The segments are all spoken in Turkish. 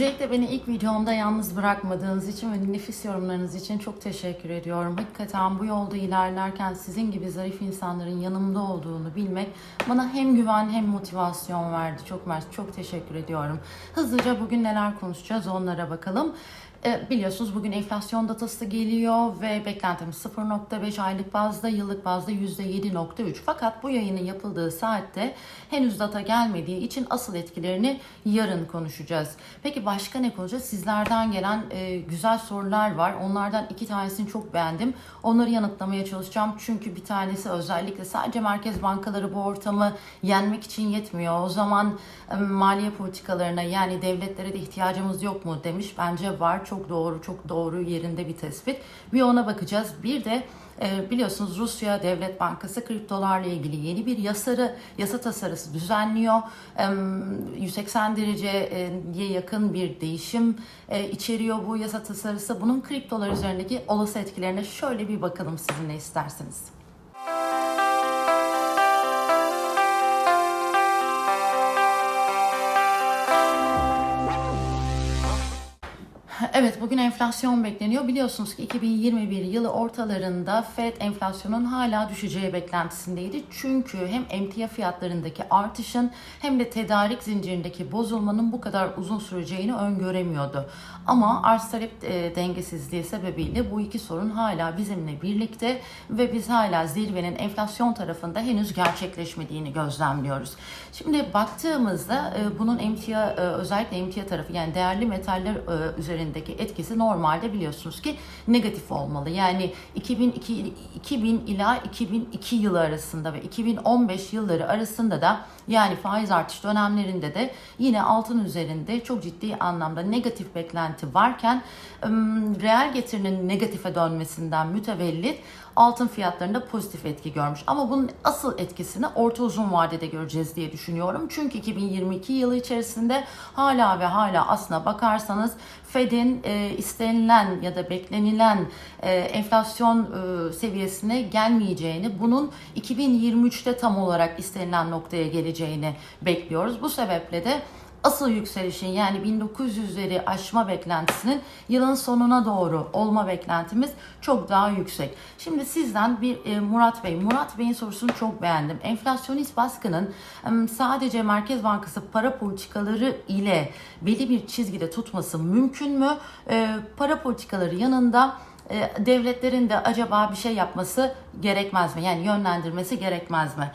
Öncelikle beni ilk videomda yalnız bırakmadığınız için ve nefis yorumlarınız için çok teşekkür ediyorum. Hakikaten bu yolda ilerlerken sizin gibi zarif insanların yanımda olduğunu bilmek bana hem güven hem motivasyon verdi. Çok çok teşekkür ediyorum. Hızlıca bugün neler konuşacağız onlara bakalım. E, biliyorsunuz bugün enflasyon datası geliyor ve beklentimiz 0.5 aylık bazda, yıllık bazda %7.3. Fakat bu yayının yapıldığı saatte henüz data gelmediği için asıl etkilerini yarın konuşacağız. Peki başka ne konuşacağız? Sizlerden gelen e, güzel sorular var. Onlardan iki tanesini çok beğendim. Onları yanıtlamaya çalışacağım. Çünkü bir tanesi özellikle sadece merkez bankaları bu ortamı yenmek için yetmiyor. O zaman e, maliye politikalarına yani devletlere de ihtiyacımız yok mu demiş. Bence var. Çok doğru, çok doğru yerinde bir tespit. Bir ona bakacağız. Bir de e, biliyorsunuz Rusya Devlet Bankası kriptolarla ilgili yeni bir yasarı, yasa tasarısı düzenliyor. E, 180 dereceye yakın bir değişim e, içeriyor bu yasa tasarısı. Bunun kriptolar üzerindeki olası etkilerine şöyle bir bakalım sizinle isterseniz. Evet bugün enflasyon bekleniyor. Biliyorsunuz ki 2021 yılı ortalarında Fed enflasyonun hala düşeceği beklentisindeydi. Çünkü hem emtia fiyatlarındaki artışın hem de tedarik zincirindeki bozulmanın bu kadar uzun süreceğini öngöremiyordu. Ama arz talep e, dengesizliği sebebiyle bu iki sorun hala bizimle birlikte ve biz hala zirvenin enflasyon tarafında henüz gerçekleşmediğini gözlemliyoruz. Şimdi baktığımızda e, bunun emtia e, özellikle emtia tarafı yani değerli metaller e, üzerindeki etkisi normalde biliyorsunuz ki negatif olmalı. Yani 2002 2000 ila 2002 yılı arasında ve 2015 yılları arasında da yani faiz artış dönemlerinde de yine altın üzerinde çok ciddi anlamda negatif beklenti varken reel getirinin negatife dönmesinden mütevellit altın fiyatlarında pozitif etki görmüş. Ama bunun asıl etkisini orta uzun vadede göreceğiz diye düşünüyorum. Çünkü 2022 yılı içerisinde hala ve hala aslına bakarsanız Fed'in e, istenilen ya da beklenilen e, enflasyon e, seviyesine gelmeyeceğini, bunun 2023'te tam olarak istenilen noktaya geleceğini bekliyoruz. Bu sebeple de asıl yükselişin yani 1900'leri aşma beklentisinin yılın sonuna doğru olma beklentimiz çok daha yüksek. Şimdi sizden bir e, Murat Bey, Murat Bey'in sorusunu çok beğendim. Enflasyonist baskının sadece Merkez Bankası para politikaları ile belli bir çizgide tutması mümkün mü? E, para politikaları yanında e, devletlerin de acaba bir şey yapması gerekmez mi? Yani yönlendirmesi gerekmez mi?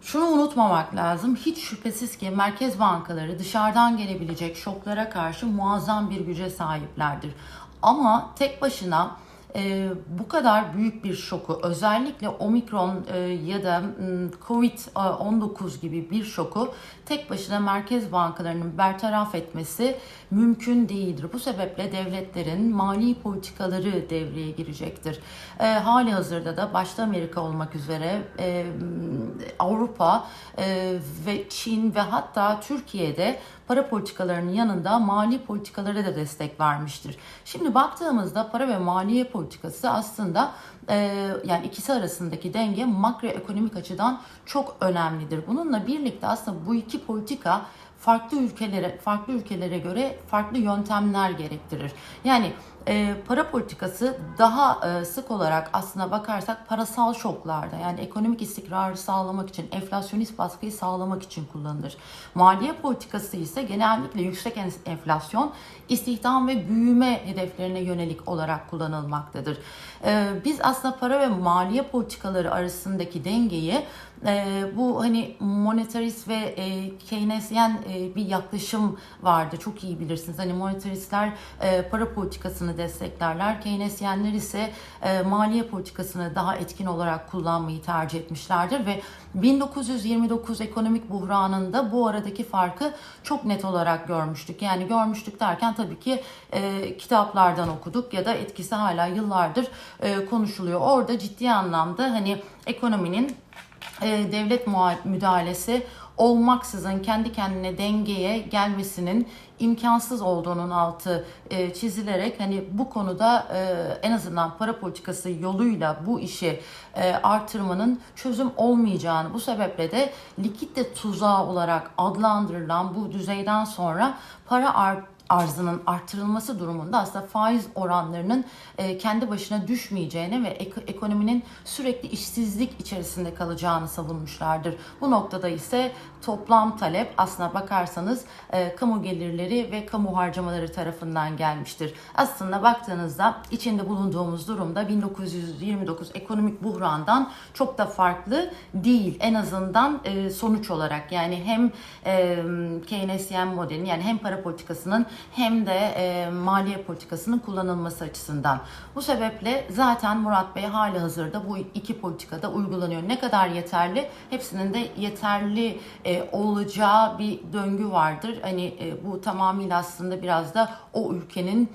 Şunu unutmamak lazım. Hiç şüphesiz ki merkez bankaları dışarıdan gelebilecek şoklara karşı muazzam bir güce sahiplerdir. Ama tek başına e, bu kadar büyük bir şoku özellikle omikron e, ya da m, covid-19 gibi bir şoku tek başına merkez bankalarının bertaraf etmesi mümkün değildir. Bu sebeple devletlerin mali politikaları devreye girecektir. E, hali hazırda da başta Amerika olmak üzere e, Avrupa e, ve Çin ve hatta Türkiye'de para politikalarının yanında mali politikalara da destek vermiştir. Şimdi baktığımızda para ve maliye politikası aslında e, yani ikisi arasındaki denge makroekonomik açıdan çok önemlidir. Bununla birlikte aslında bu iki politika farklı ülkelere farklı ülkelere göre farklı yöntemler gerektirir. Yani e, para politikası daha e, sık olarak aslına bakarsak parasal şoklarda yani ekonomik istikrarı sağlamak için, enflasyonist baskıyı sağlamak için kullanılır. Maliye politikası ise genellikle yüksek enflasyon, istihdam ve büyüme hedeflerine yönelik olarak kullanılmaktadır. E, biz aslında para ve maliye politikaları arasındaki dengeyi e, bu hani monetarist ve e, Keynesyen e, bir yaklaşım vardı. Çok iyi bilirsiniz. Hani monetaristler e, para politikasını desteklerler. Keynesyenler ise e, maliye politikasını daha etkin olarak kullanmayı tercih etmişlerdir ve 1929 ekonomik buhranında bu aradaki farkı çok net olarak görmüştük. Yani görmüştük derken tabii ki e, kitaplardan okuduk ya da etkisi hala yıllardır e, konuşuluyor. Orada ciddi anlamda hani ekonominin e, devlet müdahalesi olmaksızın kendi kendine dengeye gelmesinin imkansız olduğunun altı e, çizilerek hani bu konuda e, en azından para politikası yoluyla bu işi e, artırmanın çözüm olmayacağını bu sebeple de likitte tuzağı olarak adlandırılan bu düzeyden sonra para art arzının artırılması durumunda aslında faiz oranlarının e, kendi başına düşmeyeceğini ve ek- ekonominin sürekli işsizlik içerisinde kalacağını savunmuşlardır. Bu noktada ise toplam talep aslına bakarsanız e, kamu gelirleri ve kamu harcamaları tarafından gelmiştir. Aslında baktığınızda içinde bulunduğumuz durumda 1929 ekonomik buhrandan çok da farklı değil. En azından e, sonuç olarak yani hem Keynesyen modelin yani hem para politikasının hem de e, maliye politikasının kullanılması açısından. Bu sebeple zaten Murat Bey hali hazırda bu iki politikada uygulanıyor. Ne kadar yeterli? Hepsinin de yeterli e, olacağı bir döngü vardır. Hani e, bu tamamıyla aslında biraz da o ülkenin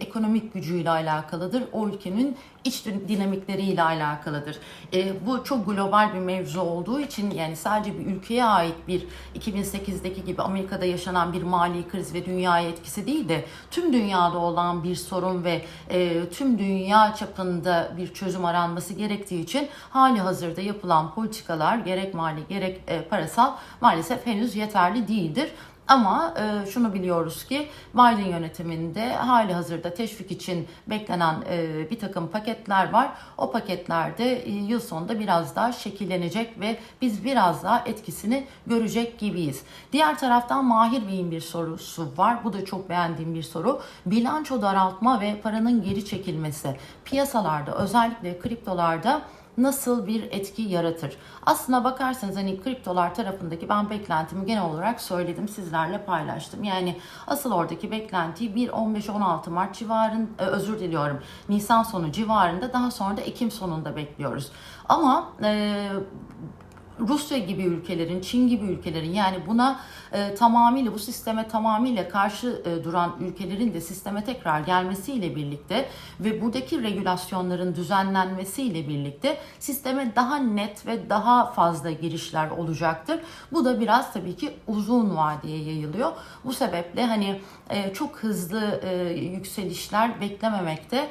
ekonomik gücüyle alakalıdır. O ülkenin iç din- dinamikleriyle alakalıdır. E, bu çok global bir mevzu olduğu için yani sadece bir ülkeye ait bir 2008'deki gibi Amerika'da yaşanan bir mali kriz ve dünyaya etkisi değil de tüm dünyada olan bir sorun ve e, tüm dünya çapında bir çözüm aranması gerektiği için hali hazırda yapılan politikalar gerek mali gerek e, parasal maalesef henüz yeterli değildir. Ama e, şunu biliyoruz ki Biden yönetiminde hali hazırda teşvik için beklenen e, bir takım paketler var. O paketlerde e, yıl sonunda biraz daha şekillenecek ve biz biraz daha etkisini görecek gibiyiz. Diğer taraftan Mahir Bey'in bir sorusu var. Bu da çok beğendiğim bir soru. Bilanço daraltma ve paranın geri çekilmesi piyasalarda özellikle kriptolarda nasıl bir etki yaratır? Aslına bakarsanız hani kriptolar tarafındaki ben beklentimi genel olarak söyledim sizlerle paylaştım. Yani asıl oradaki beklentiyi 1-15-16 Mart civarın e, özür diliyorum Nisan sonu civarında daha sonra da Ekim sonunda bekliyoruz. Ama e, Rusya gibi ülkelerin, Çin gibi ülkelerin yani buna e, tamamıyla bu sisteme tamamıyla karşı e, duran ülkelerin de sisteme tekrar gelmesiyle birlikte ve buradaki regülasyonların düzenlenmesiyle birlikte sisteme daha net ve daha fazla girişler olacaktır. Bu da biraz tabii ki uzun vadeye yayılıyor. Bu sebeple hani e, çok hızlı e, yükselişler beklememekte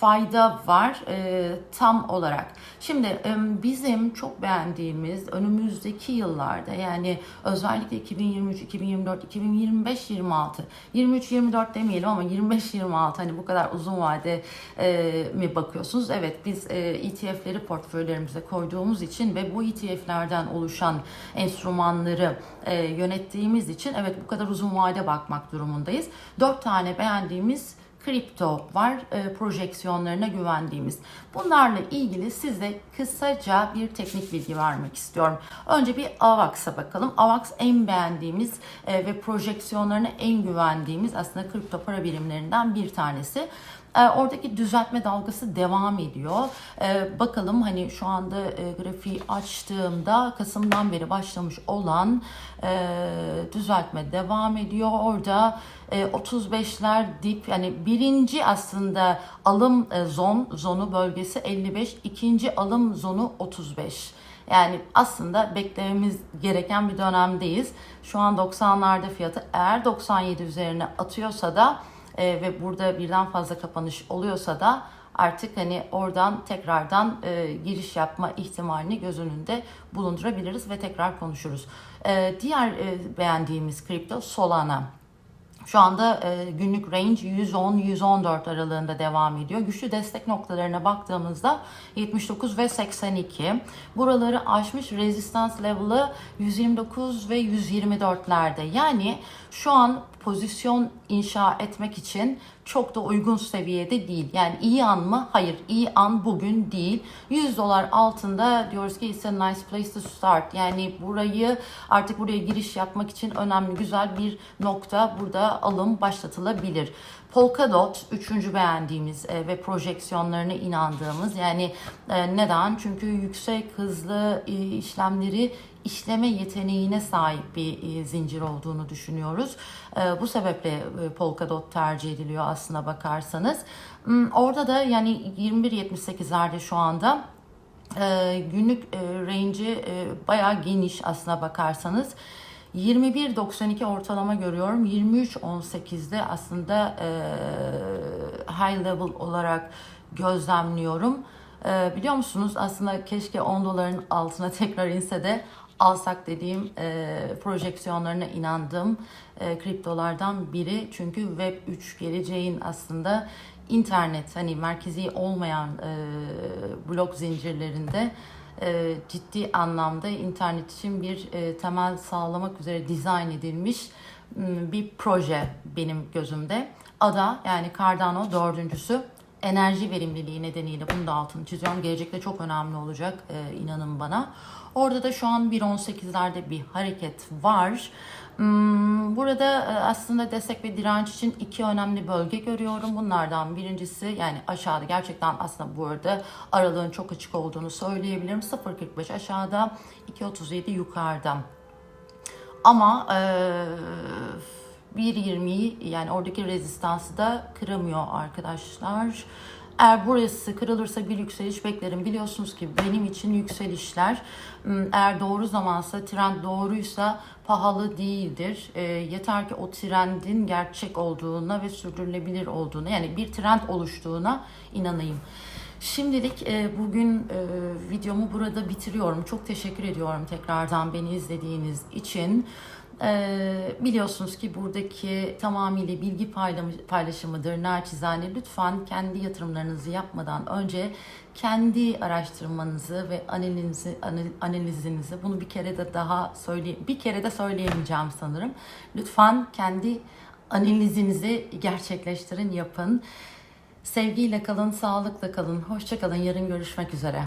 fayda var e, tam olarak. Şimdi e, bizim çok beğendiğimiz önümüzdeki yıllarda yani özellikle 2023, 2024, 2025, 26, 23, 24 demeyelim ama 25, 26 hani bu kadar uzun vade e, mi bakıyorsunuz? Evet biz e, ETF'leri portföylerimize koyduğumuz için ve bu ETF'lerden oluşan enstrümanları e, yönettiğimiz için evet bu kadar uzun vade bakmak durumundayız. Dört tane beğendiğimiz kripto var e, projeksiyonlarına güvendiğimiz. Bunlarla ilgili size kısaca bir teknik bilgi vermek istiyorum. Önce bir AVAX'a bakalım. AVAX en beğendiğimiz e, ve projeksiyonlarına en güvendiğimiz aslında kripto para birimlerinden bir tanesi. E, oradaki düzeltme dalgası devam ediyor. E, bakalım hani şu anda e, grafiği açtığımda Kasım'dan beri başlamış olan e, düzeltme devam ediyor. Orada 35'ler dip yani birinci aslında alım e, zon zonu bölgesi 55, ikinci alım zonu 35. Yani aslında beklememiz gereken bir dönemdeyiz. Şu an 90'larda fiyatı eğer 97 üzerine atıyorsa da e, ve burada birden fazla kapanış oluyorsa da artık hani oradan tekrardan e, giriş yapma ihtimalini göz önünde bulundurabiliriz ve tekrar konuşuruz. E, diğer e, beğendiğimiz kripto Solana. Şu anda e, günlük range 110-114 aralığında devam ediyor. Güçlü destek noktalarına baktığımızda 79 ve 82. Buraları aşmış rezistans level'ı 129 ve 124'lerde. Yani şu an pozisyon inşa etmek için çok da uygun seviyede değil. Yani iyi an mı? Hayır. iyi an bugün değil. 100 dolar altında diyoruz ki it's nice place to start. Yani burayı artık buraya giriş yapmak için önemli güzel bir nokta. Burada alım başlatılabilir. Polkadot üçüncü beğendiğimiz e, ve projeksiyonlarına inandığımız yani e, neden? Çünkü yüksek hızlı e, işlemleri işleme yeteneğine sahip bir e, zincir olduğunu düşünüyoruz. E, bu sebeple e, Polkadot tercih ediliyor aslına bakarsanız. Hmm, Orada da yani 21.78'lerde şu anda günlük range'i bayağı geniş aslına bakarsanız. 21.92 ortalama görüyorum. 23.18'de aslında high level olarak gözlemliyorum. Ee, biliyor musunuz aslında keşke 10 doların altına tekrar inse de alsak dediğim e, projeksiyonlarına inandığım e, kriptolardan biri. Çünkü Web 3 geleceğin aslında internet hani merkezi olmayan e, blok zincirlerinde e, ciddi anlamda internet için bir e, temel sağlamak üzere dizayn edilmiş bir proje benim gözümde. ADA yani Cardano dördüncüsü enerji verimliliği nedeniyle bunu da altını çiziyorum. Gelecekte çok önemli olacak e, inanın bana. Orada da şu an 1.18'lerde bir hareket var. Hmm, Burada e, aslında destek ve direnç için iki önemli bölge görüyorum. Bunlardan birincisi yani aşağıda gerçekten aslında bu arada aralığın çok açık olduğunu söyleyebilirim. 0.45 aşağıda 2.37 yukarıda. Ama e, 1.20'yi yani oradaki rezistansı da kıramıyor arkadaşlar. Eğer burası kırılırsa bir yükseliş beklerim. Biliyorsunuz ki benim için yükselişler m, eğer doğru zamansa, trend doğruysa pahalı değildir. E, yeter ki o trendin gerçek olduğuna ve sürdürülebilir olduğuna yani bir trend oluştuğuna inanayım. Şimdilik e, bugün e, videomu burada bitiriyorum. Çok teşekkür ediyorum tekrardan beni izlediğiniz için. E, biliyorsunuz ki buradaki tamamıyla bilgi paylaşımıdır. Naçizane lütfen kendi yatırımlarınızı yapmadan önce kendi araştırmanızı ve analizi, anal- analizinizi bunu bir kere de daha söyle bir kere de söyleyemeyeceğim sanırım. Lütfen kendi analizinizi gerçekleştirin, yapın. Sevgiyle kalın, sağlıkla kalın. Hoşça kalın. Yarın görüşmek üzere.